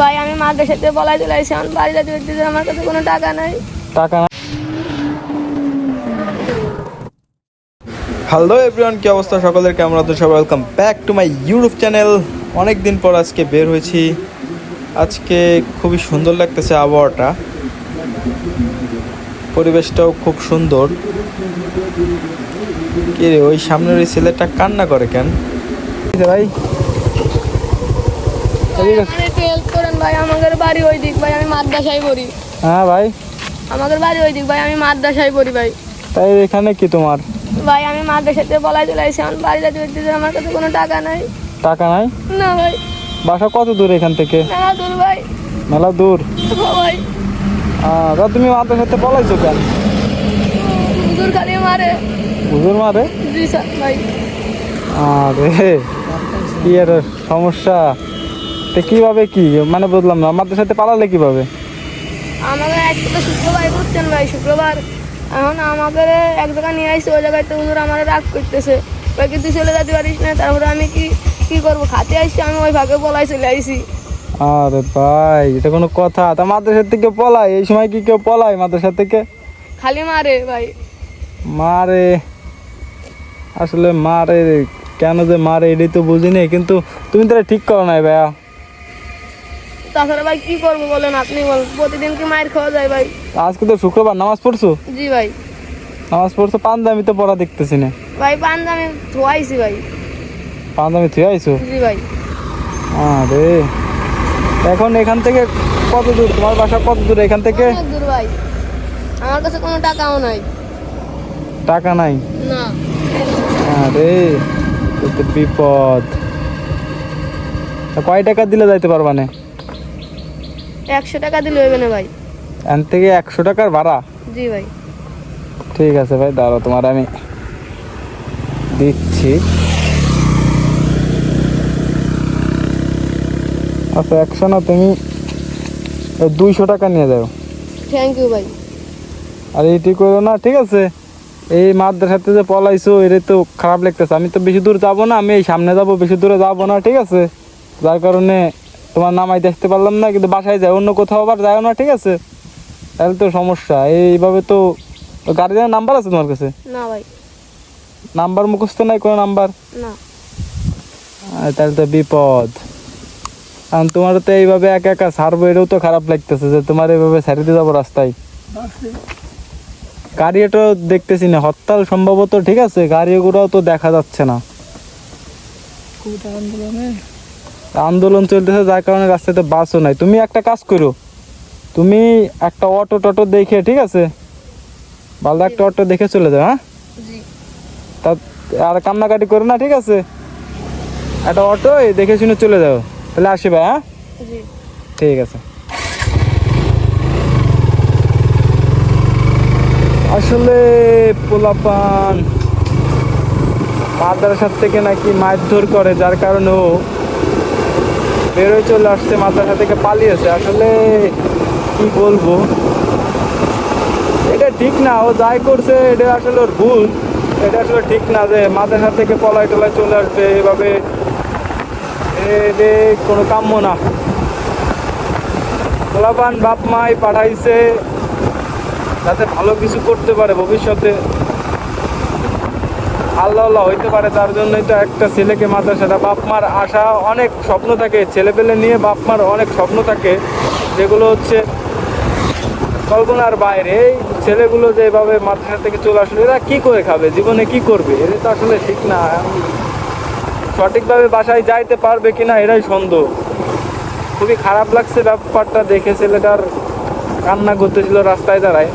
ভাই আমি মাদ্রাসাতে বলাই চলে আসছি। আমার বাড়ি যেতে দেখতেছি আমার কাছে কোনো টাকা নাই। টাকা হ্যালো এভরিওয়ান কি অবস্থা সকলের? কেমন আছেন সবাই? Welcome back to my YouTube channel অনেক দিন পর আজকে বের হয়েছি। আজকে খুবই সুন্দর লাগতেছে আবহাওয়াটা। পরিবেশটাও খুব সুন্দর। কি ওই সামনের ওই ছেলেটা কান্না করে কেন? ভাই এদিকে আস। আমার একটু হেল্প করেন ভাই আমাদের বাড়ি ওই দিক ভাই আমি মাদ্রাসায় পড়ি। হ্যাঁ ভাই। আমাদের বাড়ি ওই দিক ভাই আমি মাদ্রাসায় পড়ি ভাই। তাই এখানে কি তোমার? ভাই আমি মাদ্রাসাতে বলাই চলে আসছি আমার বাড়ি যেতে আমার কাছে কোনো টাকা নাই। টাকা নাই? না ভাই। বাসা কত দূর এখান থেকে? দূর ভাই। মেলা দূর? ভাই। তা তুমি পলাইছো কেন? হুজুর খালি মারে। হুজুর মারে? জি স্যার ভাই। আরে কি সমস্যা? তো কীভাবে কি? মানে বুঝলাম না। আমাদের সাথে পালালে কীভাবে? আমাকে আজকে তো শুক্রবার করছেন ভাই? শুক্রবার। এখন আমাদের এক জায়গায় নিয়ে আসছে ওই জায়গায় তো হুজুর আমার রাগ করতেছে। ভাই কিন্তু চলে যেতে পারিস না। তারপরে আমি কি কি করব? খাতে আসছি আমি ওই ভাগে বলাই চলে আইছি আরে ভাই এটা কোনো কথা। তা মাদ্রাসা থেকে পলায়? এই সময় কি কেউ পলায় মাদ্রাসা থেকে? খালি মারে ভাই। মারে। আসলে মারে কেন যে মারে এটাই তো বুঝিনি। কিন্তু তুমি তাহলে ঠিক করো নাই ভাইয়া। তাছাড়া ভাই কি করব বলেন আপনি বলেন প্রতিদিন কি মায়ের খাওয়া যায় ভাই? আজকে তো শুক্রবার নামাজ পড়ছো? জি ভাই। নামাজ পড়ছো পাঞ্জাবি তো পড়া দেখতেছি না। ভাই পাঞ্জাবি ধোয়াইছি ভাই। পাঞ্জাবি থুয়ে আইছো জি ভাই। আরে এখন এখান থেকে কত দূর? তোমার বাসা কত দূর এখান থেকে? অনেক দূর ভাই। আমার কাছে কোনো টাকাও নাই। টাকা নাই? না। আরে তো বিপদ। কয় টাকা দিলে যাইতে পারবা না? একশো টাকা দিলে হবে না ভাই। এখান থেকে একশো টাকার ভাড়া? জি ভাই। ঠিক আছে ভাই দাঁড়াও তোমার আমি দিচ্ছি। আচ্ছা একশো না তুমি দুইশো টাকা নিয়ে যাও। থ্যাংক ইউ ভাই। আর এইটি করো না ঠিক আছে? এই মাদ্রাসাতে যে পলাইছো এটা তো খারাপ লাগতেছে। আমি তো বেশি দূর যাব না আমি এই সামনে যাব বেশি দূরে যাব না ঠিক আছে? যার কারণে তোমার নামাই দেখতে পারলাম না কিন্তু বাসায় যায় অন্য কোথাও আবার যায় না ঠিক আছে? তাহলে তো সমস্যা। এইভাবে তো গার্জিয়ানের নাম্বার আছে তোমার কাছে? না ভাই। নাম্বার মুখস্থ নাই কোনো নাম্বার না। আর তাহলে তো বিপদ। কারণ তোমার তো এইভাবে একা একা ছাড়বো এটাও তো খারাপ লাগতেছে যে তোমার এইভাবে ছেড়ে দিয়ে যাব রাস্তায়। গাড়িটা দেখতেছি না হরতাল সম্ভবত ঠিক আছে? গাড়িগুলোও তো দেখা যাচ্ছে না। আন্দোলন চলতেছে যার কারণে রাস্তাতে বাসও নাই। তুমি একটা কাজ করো। তুমি একটা অটো টটো দেখে ঠিক আছে? ভালো একটা অটো দেখে চলে যাও হ্যাঁ? তা আর কান্নাকাটি করো না ঠিক আছে? একটা অটো দেখে শুনে চলে যাও। তাহলে আসি ভাই হ্যাঁ ঠিক আছে। আসলে পোলাপান মাদ্রাসার থেকে নাকি মারধর করে যার কারণে ও বেরোয় চলে আসছে, মাদ্রাসা থেকে পালিয়েছে। আসলে কি বলব? এটা ঠিক না, ও যাই করছে, এটা আসলে ওর ভুল। এটা আসলে ঠিক না যে মাদ্রাসা থেকে পলায় টলায় চলে আসবে এভাবে কোনো কাম্য না। পোলাপান বাপ মাই পাঠাইছে, যাতে ভালো কিছু করতে পারে ভবিষ্যতে। আল্লাহ আল্লাহ হইতে পারে, তার জন্যই তো একটা ছেলেকে মাদ্রাসাটা। বাপ মার আশা অনেক স্বপ্ন থাকে, ছেলেপেলে নিয়ে বাপ মার অনেক স্বপ্ন থাকে, যেগুলো হচ্ছে কল্পনার বাইরে। এই ছেলেগুলো যেভাবে মাদ্রাসা থেকে চলে আসলে, এরা কী করে খাবে? জীবনে কি করবে? এটা তো আসলে ঠিক না। সঠিকভাবে বাসায় যাইতে পারবে কি না এরাই সন্দেহ। খুবই খারাপ লাগছে ব্যাপারটা দেখে ছেলেটার কান্না করতেছিল রাস্তায় দাঁড়ায়।